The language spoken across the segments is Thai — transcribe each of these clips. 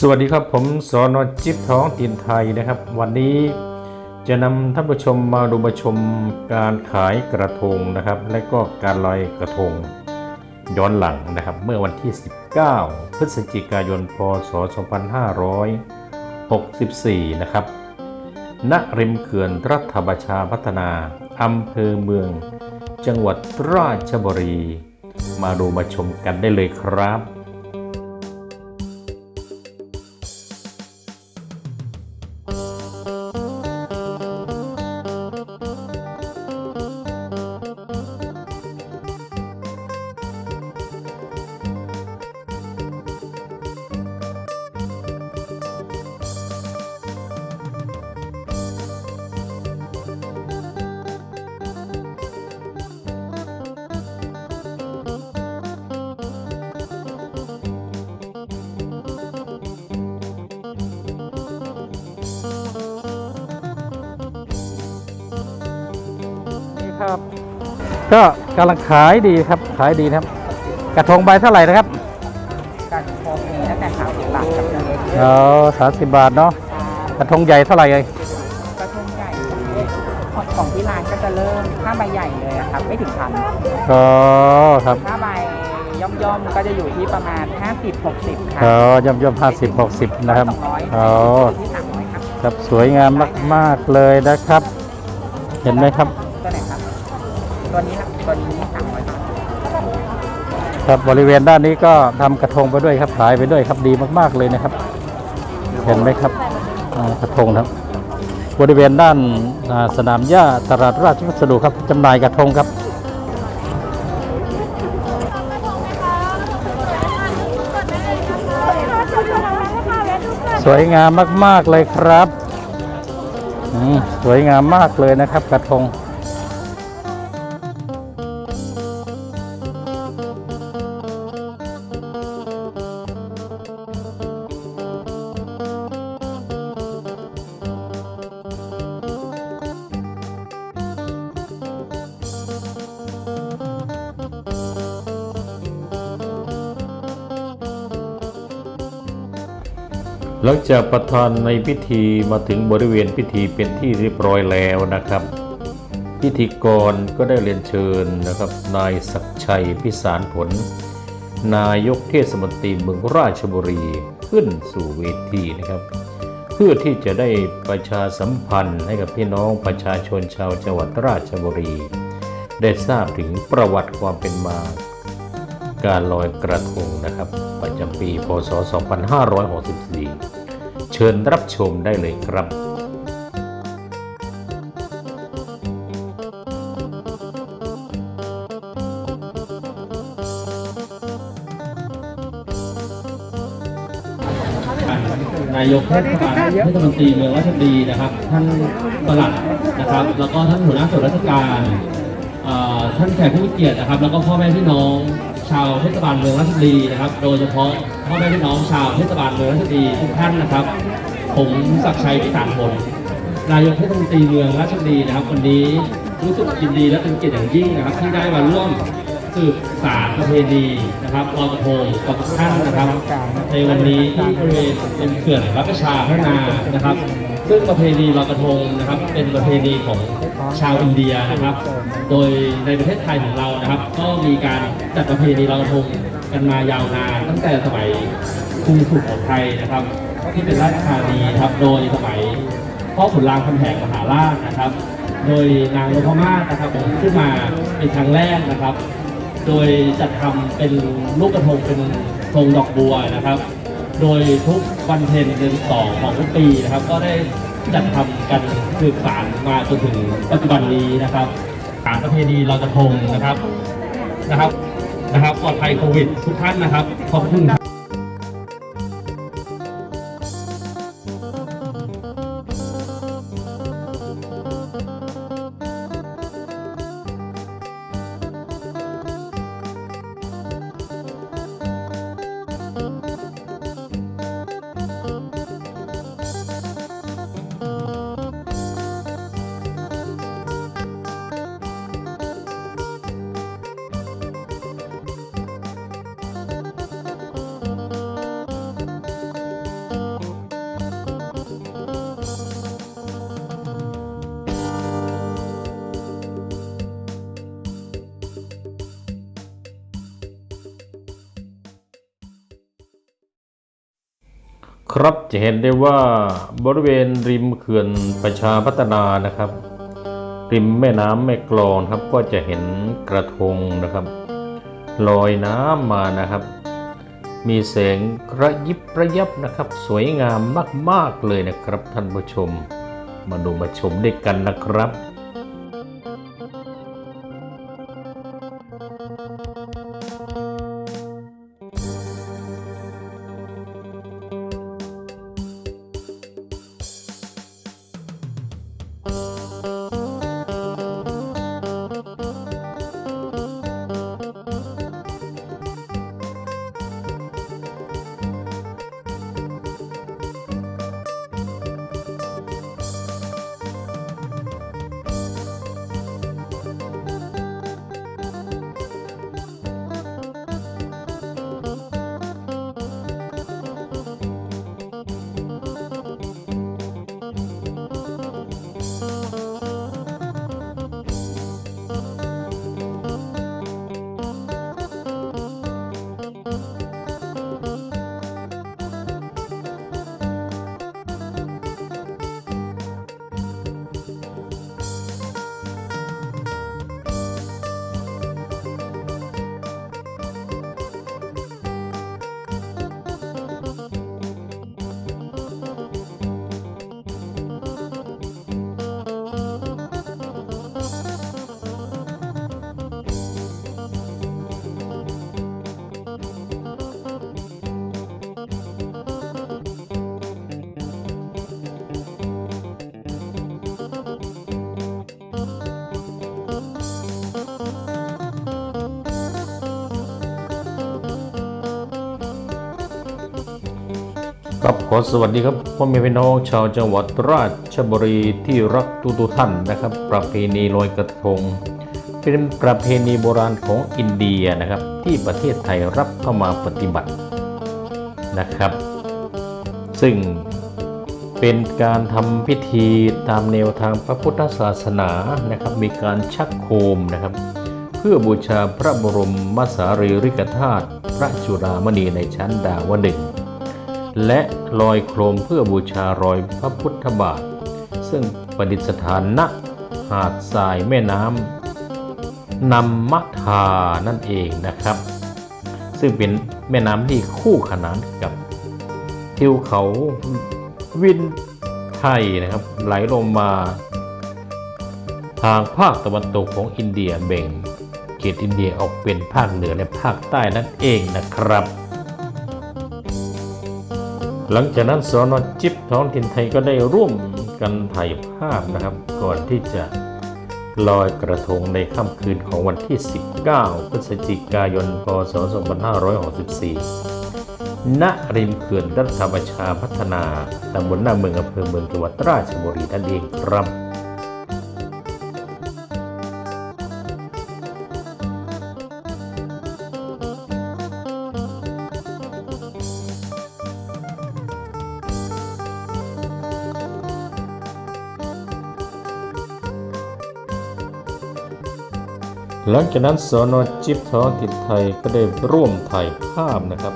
สวัสดีครับผมสอนอจิ๊บท้องถิ่นไทยนะครับ วันนี้จะนำท่านผู้ชมมาดูมาชมการขายกระทงนะครับ และก็การลอยกระทงย้อนหลังนะครับ เมื่อวันที่ 19 พฤศจิกายน พศ 2564 นะครับณริมเขื่อนรัฐบาชาพัฒนาอำเภอเมือง จังหวัดราชบุรี มาดูมาชมกันได้เลยครับ ก็กำลังขายดีครับขายดีนะครับ กระทงใบเท่าไหร่นะครับการโคมมีตั้งแต่สามสิบบาทกับเล็กเออสามสิบบาทเนาะกระทงใหญ่เท่าไหร่เลยกระทงใหญ่ของที่ร้านก็จะเริ่มถ้าใบใหญ่เลยอะครับ ไม่ถึงพันก็ครับถ้าใบย่อมๆก็จะอยู่ที่ประมาณ 50 60ครัเออย่อมย่อมห้าสิบหกสิบนะครับสองร้อยอ๋อที่สามร้อยครับครับสวยงามมาก ๆ เลยนะครับ เห็นไหมครับตัวไหนครับ ตัวนี้ครับตัวนี้สามร้อยบาทครับบริเวณด้านนี้ก็ทำกระทงไปด้วยครับขายไปด้วยครับดีมาก ๆเลยนะครับ เห็นไหมครับอ่ากระทงครับ บริเวณด้านอ่าสนามหญ้าตลาดราชวัสดุครับจำหน่ายกระทงครับ สวยงามมาก ๆเลยครับอืมสวยงามมากเลยนะครับ กระทง หลังจากประธานในพิธีมาถึงบริเวณพิธีเป็นที่เรียบร้อยแล้วนะครับ พิธีกรก็ได้เรียนเชิญนะครับ นายศักชัยพิสารผล นายกเทศมนตรีเมืองราชบุรีขึ้นสู่เวทีนะครับ เพื่อที่จะได้ประชาสัมพันธ์ให้กับพี่น้องประชาชนชาวจังหวัดราชบุรี ได้ทราบถึงประวัติความเป็นมา การลอยกระทงนะครับ ประจำปี พศ 2564 เชิญรับชมได้เลยครับนายกเทศบาลเทศมนตรีเมืองราชบุรีนะครับ ท่านปลัดนะครับ แล้วก็ท่านหัวหน้าส่วนราชการท่านแขกผู้เกียรตินะครับ แล้วก็พ่อแม่พี่น้อง ชาวเทศบาลเมืองราชบุรีนะครับ โดยเฉพาะพ่อแม่พี่น้องชาวเทศบาลเมืองราชบุรีทุกท่านนะครับ ผมศักชัยพิสารผลนายกเทศมนตรีเมืองราชบุรีนะครับวันนี้รู้สึกยินดีและเป็นเกียรติอย่างยิ่งนะครับ ที่ได้มาร่วมสืบสารประเพณีนะครับลอยกระทงกับทุกท่านนะครับ ในวันนี้ที่บริเวณเป็นเขื่อนรัชประชาพัฒนานะครับ ซึ่งประเพณีลอยกระทงนะครับ เป็นประเพณีของ ชาวอินเดียนะครับ โดยในประเทศไทยของเรานะครับ ก็มีการจัดประเพณีลอยกระทงกันมายาวนานตั้งแต่สมัยกรุงสุโของไทยนะครับ ที่เป็นราชธานีครับ โดยสมัยพ่อขุนรามคำแหงมหาราชนะครับ โดยนางนพมาศนะครับผมขึ้นมาเป็นครั้งแรกนะครับ โดยจัดทำเป็นลูกกระทงเป็นทงดอกบัวนะครับ โดยทุกวันเพ็ญเดือนสองของทุกปีนะครับ ก็ได้ จัดทำกันสืบสานมาจนถึงปัจจุบันนี้นะครับฐานประเพณีลอยกระทงนะครับนะครับนะครับปลอดภัยโควิดทุกท่านนะครับขอบคุณ ครับจะเห็นได้ว่าบริเวณริมเขื่อนประชาพัฒนานะครับ ริมแม่น้ำแม่กลองครับก็จะเห็นกระทงนะครับลอยน้ำมานะครับ มีแสงกระยิบระยับนะครับ สวยงามมาก ๆ เลยนะครับท่านผู้ชม มาดูมาชมด้วยกันนะครับ ครับขอสวัสดีครับพ่อแม่พี่น้องชาวจังหวัดราชบุรีที่รักทุกท่านนะครับ ประเพณีลอยกระทง เป็นประเพณีโบราณของอินเดียนะครับ ที่ประเทศไทยรับเข้ามาปฏิบัตินะครับ ซึ่งเป็นการทำพิธีตามแนวทางพระพุทธศาสนานะครับ มีการชักโคมนะครับ เพื่อบูชาพระบรมมสารีริกธาตุพระจุฬามณีในชั้นดาวดึง และลอยโคมเพื่อบูชารอยพระพุทธบาท ซึ่งประดิษฐานณหาดทรายแม่น้ำนำมะทานั่นเองนะครับ ซึ่งเป็นแม่น้ำที่คู่ขนานกับทิวเขาวินไทยนะครับ ไหลลงมา ทางภาคตะวันตกของอินเดียแบ่งเขตอินเดียออกเป็นภาคเหนือและภาคใต้นั่นเองนะครับ หลังจากนั้นสอนอจิบท้องถิ่นไทยก็ได้ร่วมกันถ่ายภาพนะครับ ก่อนที่จะลอยกระทงในค่ำคืนของวันที่ 19 พฤศจิกายน พศ 2564 ณ ริมเขื่อนรัฐประชาพัฒนาตำบลหน้าเมืองอำเภอเมืองจังหวัดราชบุรีนั่นเองครับ หลังจากนั้นสนจิบท้องถิ่นไทยก็ได้ร่วมถ่ายภาพนะครับ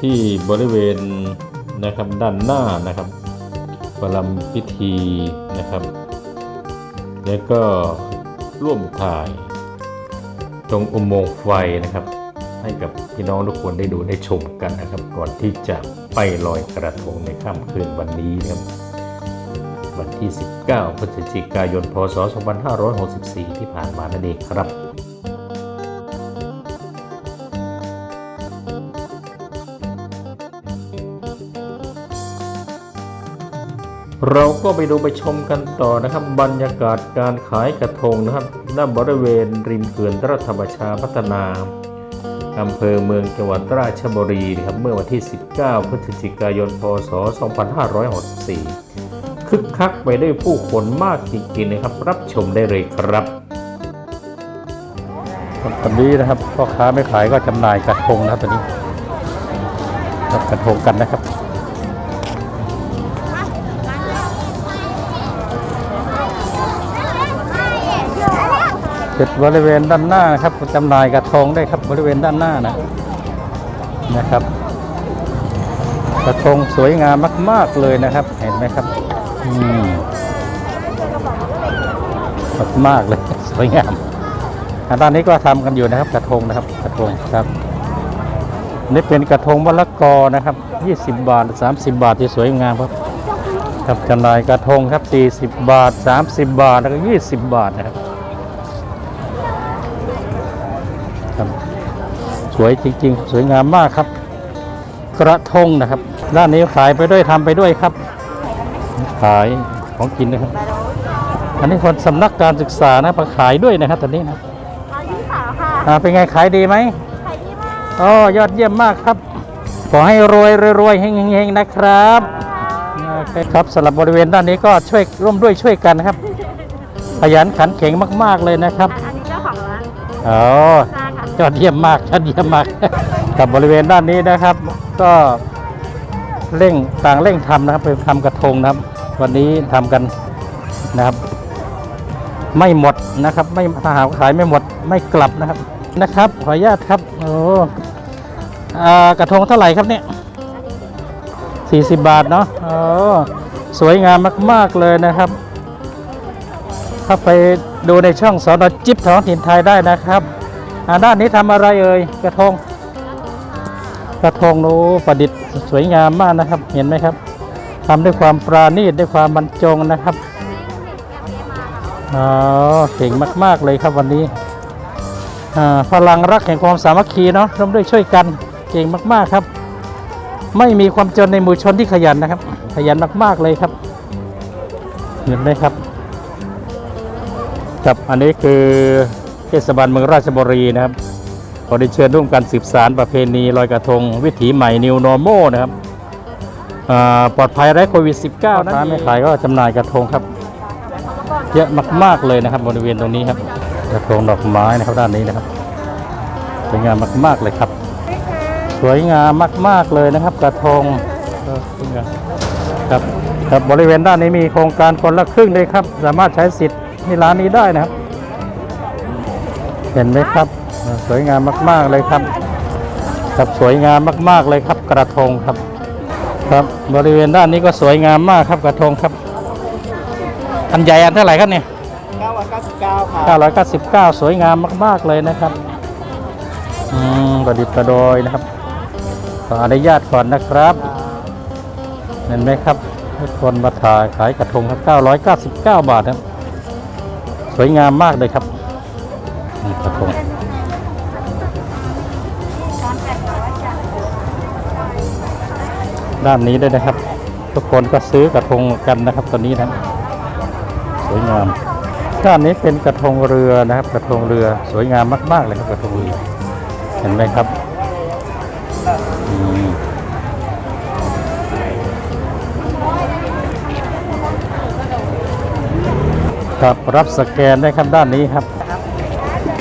ที่บริเวณนะครับด้านหน้านะครับประลำพิธีนะครับ แล้วก็ร่วมถ่าย ตรงอุโมงค์ไฟนะครับ ให้กับพี่น้องทุกคนได้ดูได้ชมกันนะครับ ก่อนที่จะไปลอยกระทงในค่ำคืนวันนี้นะครับ วันที่ 19 พฤศจิกายน พศ 2564 ที่ผ่านมานั่นเองครับเราก็ไปดูไปชมกันต่อนะครับ บรรยากาศการขายกระทงนะครับณบริเวณริมเขื่อนรัฐประชาพัฒนาอำเภอเมืองจังหวัดราชบุรีนะครับเมื่อวันที่ 19 พฤศจิกายน พศ 2564 คึกคักไปด้วยผู้คนมากจริงๆนะครับ รับชมได้เลยครับตอนนี้นะครับพ่อค้าไม่ขายก็จำหน่ายกระทงนะครับตอนนี้รับกระทงกันนะครับจุดบริเวณด้านหน้านะครับจำหน่ายกระทงได้ครับบริเวณด้านหน้านะนะครับ กระทงสวยงามมาก ๆเลยนะครับ เห็นไหมครับ มมากเลยสวยงามอ่าด้านนี้ก็ทำกันอยู่นะครับ กระทงนะครับ กระทงครับ นี่เป็นกระทงมะละกอนะครับ 20 บาท 30 บาทที่สวยงามครับ ครับจำหน่ายกระทงครับ 40 บาท 30 บาทแล้วก็ 20 บาทนะครับครับสวยจริง ๆ สวยงามมากครับ กระทงนะครับ ด้านนี้ขายไปด้วยทำไปด้วยครับ ขายของกินนะครับ อันนี้คนสำนักการศึกษานะมาขายด้วยนะครับตอนนี้นะอายุสาวค่ะอ่าเป็นไงขายดีไหมใครที่มาอ๋อยอดเยี่ยมมากครับ ขอให้รวยรวยรวยเฮงเฮงเฮงนะครับโอเคครับสำหรับบริเวณด้านนี้ก็ช่วยร่วมด้วยช่วยกันนะครับ ขยันขันเข่งมาก ๆเลยนะครับอันนี้เจ้าของร้านอ๋อจ้าค่ะยอดเยี่ยมมากยอดเยี่ยมมากกับบริเวณด้านนี้นะครับ ก็ เร่งต่างเร่งทำนะครับไปทำกระทงนะครับ วันนี้ทำกันนะครับ ไม่หมดนะครับ ไม่ถ้าหาขายไม่หมดไม่กลับนะครับนะครับ ขออนุญาตครับโอ้อ่ากระทงเท่าไหร่ครับเนี่ย40บาทเนาะโอ้สวยงามมาก ๆเลยนะครับเข้าไปดูในช่องสอนจิ๊บท้องถิ่นไทยได้นะครับอ่าด้านนี้ทำอะไรเอ่ยกระทง กระทงโน้ประดิษฐ์สวยงามมากนะครับ เห็นไหมครับทำด้วยความปราณีตด้วยความบรรจงนะครับอ๋อเก่งมาก ๆ เลยครับวันนี้พลังรักแห่งความสามัคคีเนาะร่วมด้วยช่วยกันเก่งมาก ๆครับ ไม่มีความจนในหมู่ชนที่ขยันนะครับ ขยันมาก ๆ เลยครับ เห็นไหมครับ ครับอันนี้คือเทศบาลเมืองราชบุรีนะครับ ขอได้เชิญร่วมกันสืบสารประเพณีลอยกระทง วิถีใหม่ New Normal นะครับอ่าปลอดภัยไร้โควิด -19 นะไม่ขายก็จำหน่ายกระทงครับ เยอะมาก ๆ เลยนะครับบริเวณตรงนี้ครับ กระทงดอกไม้นะครับด้านนี้นะครับสวยงามมาก ๆ เลยครับ สวยงามมาก ๆ เลยนะครับ กระทงเออสวยงามครับครับบริเวณด้านนี้มีโครงการคนละครึ่งเลยครับ สามารถใช้สิทธิ์ที่ร้านนี้ได้นะครับ เห็นไหมครับเออ สวยงามมาก ๆเลยครับครับสวยงามมาก ๆเลยครับกระทงครับ ครับบริเวณด้านนี้ก็สวยงามมากครับกระทงครับ อันใหญ่อันเท่าไหร่ครับเนี่ย999ค่ะ999 สวยงามมาก ๆเลยนะครับอืมประดิษฐ์ประดอยนะครับขออนุญาตก่อนนะครับเห็นไหมครับทุกคนมาถ่ายขายกระทงครับ999 บาทครับ สวยงามมากเลยครับนี่กระทง ด้านนี้ด้วยนะครับ ทุกคนก็ซื้อกระทงกันนะครับตอนนี้นะครับสวยงามด้านนี้เป็นกระทงเรือนะครับ กระทงเรือสวยงามมาก ๆ เลยครับกระทงเรือเห็นไหมครับอืมครับรับสแกนได้ครับด้านนี้ครับ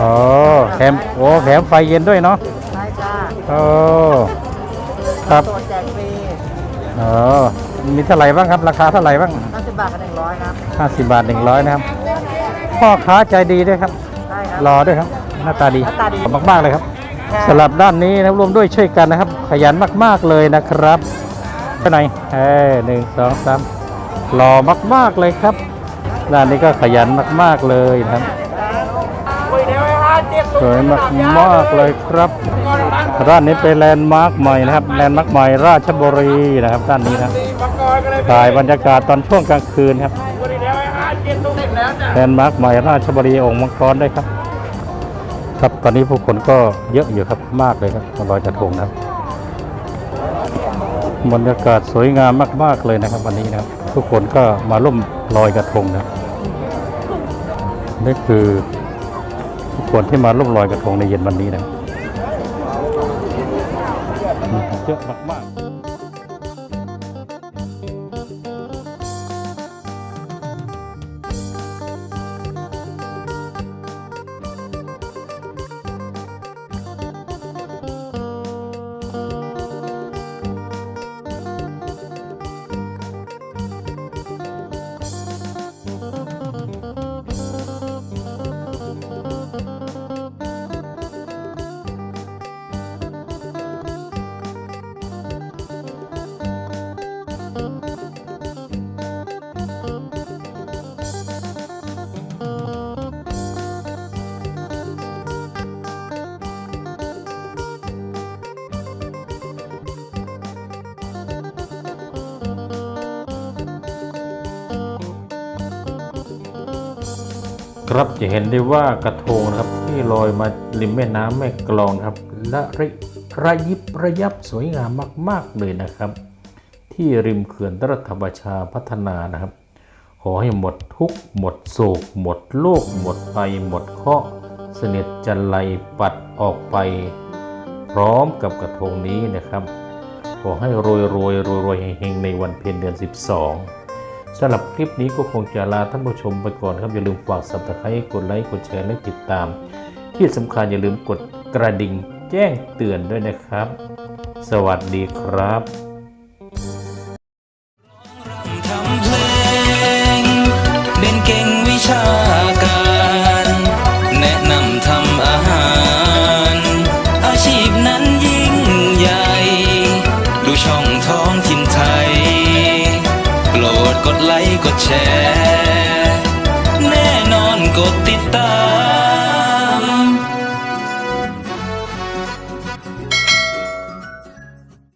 อ๋อแถมโอ้แถมไฟเย็นด้วยเนาะใช่จ้าโอ้ครับ ตัวแจกฟรีอ๋อมีเท่าไหร่บ้างครับ ราคาเท่าไหร่บ้าง50บาทกับ100ครับ50บาท100นะครับ พ่อค้าใจดีด้วยครับใช่ครับรอด้วยครับ หน้าตาดีหน้าตาดีขอบคุณมากๆเลยครับค่ะสำหรับด้านนี้นะครับร่วมด้วยช่วยกันนะครับ ขยันมากๆเลยนะครับไปไหนเอ้ยหนึ่งสองสามหล่อมากๆเลยครับด้านนี้ก็ขยันมากๆเลยนะครับ สวยมากๆเลยครับด้านนี้เป็นแลนด์มาร์คใหม่นะครับแลนด์มาร์คใหม่ราชบุรีนะครับด้านนี้นะถ่ายบรรยากาศตอนช่วงกลางคืนครับแลนด์มาร์คใหม่ราชบุรีองค์มังกรด้ครับ ครับตอนนี้ผู้คนก็เยอะอยู่ครับมากเลยครับลอยกระทงนะครับบรรยากาศสวยงามมาก ๆ เลยนะครับ วันนี้นะครับ ทุกคนก็มาร่วมลอยกระทงนะนี่คือ คนที่มาร่วมลอยกระทงในเย็นวันนี้นะเยอะมากๆ จะเห็นได้ว่ากระทงนะครับที่ลอยมาริมแม่น้ำแม่กลองครับ และระระยิบระยับสวยงามมากๆเลยนะครับ ที่ริมเขื่อนรัฐบาชาพัฒนานะครับ ขอให้หมดทุกหมดโศก หมดโลก หมดไปหมดเคราะห์เสนิทจันไลปัดออกไป พร้อมกับกระทงนี้นะครับ ขอให้รวยรวยรวยรวยเฮงในวันเพ็ญเดือน 12 สำหรับคลิปนี้ก็คงจะลาท่านผู้ชมไปก่อนครับอย่าลืมฝากสับตะไคร้กดไลค์กดแชร์และติดตาม ที่สำคัญอย่าลืมกดกระดิ่งแจ้งเตือนด้วยนะครับ สวัสดีครับทำเพลงเรียนเก่งวิชา ด